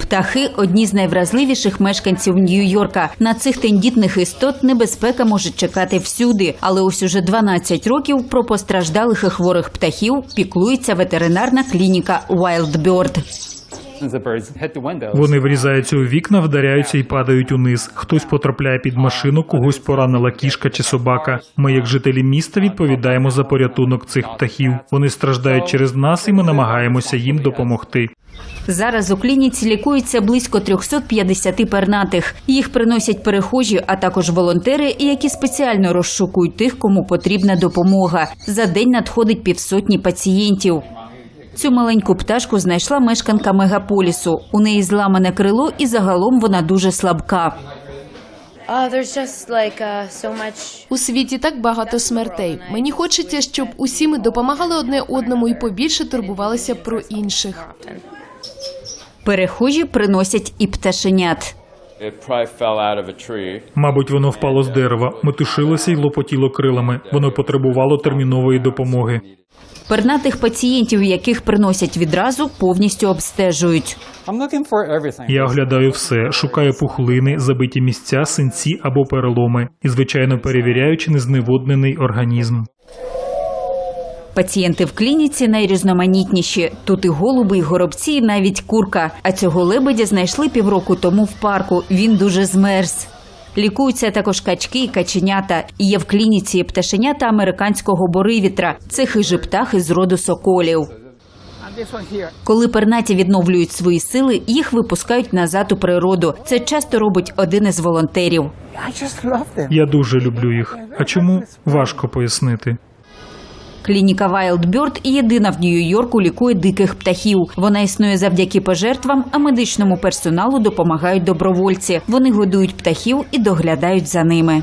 Птахи одні з найвразливіших мешканців Нью-Йорка. На цих тендітних істот небезпека може чекати всюди. Але ось уже 12 років про постраждалих і хворих птахів піклується ветеринарна клініка Wild Bird. Вони врізаються у вікна, вдаряються і падають униз. Хтось потрапляє під машину, когось поранила кішка чи собака. Ми, як жителі міста, відповідаємо за порятунок цих птахів. Вони страждають через нас, і ми намагаємося їм допомогти. Зараз у клініці лікується близько 350 пернатих. Їх приносять перехожі, а також волонтери, які спеціально розшукують тих, кому потрібна допомога. За день надходить півсотні пацієнтів. Цю маленьку пташку знайшла мешканка мегаполісу. У неї зламане крило, і загалом вона дуже слабка. Uh. У світі так багато смертей. Мені хочеться, щоб усі ми допомагали одне одному і побільше турбувалися про інших. Перехожі приносять і пташенят. It probably fell out of a tree. Мабуть, воно впало з дерева, метушилося й лопотіло крилами. Воно потребувало термінової допомоги. Пернатих пацієнтів, яких приносять відразу, повністю обстежують. Я оглядаю все, шукаю пухлини, забиті місця, синці або переломи, і звичайно перевіряю, чи не зневоднений організм. Пацієнти в клініці найрізноманітніші. Тут і голуби, і горобці, і навіть курка. А цього лебедя знайшли півроку тому в парку. Він дуже змерз. Лікуються також качки і каченята. І є в клініці пташенята американського боривітра. Це хижі птахи з роду соколів. Коли пернаті відновлюють свої сили, їх випускають назад у природу. Це часто робить один із волонтерів. Я дуже люблю їх. А чому важко пояснити? Клініка Wildbird єдина в Нью-Йорку лікує диких птахів. Вона існує завдяки пожертвам, а медичному персоналу допомагають добровольці. Вони годують птахів і доглядають за ними.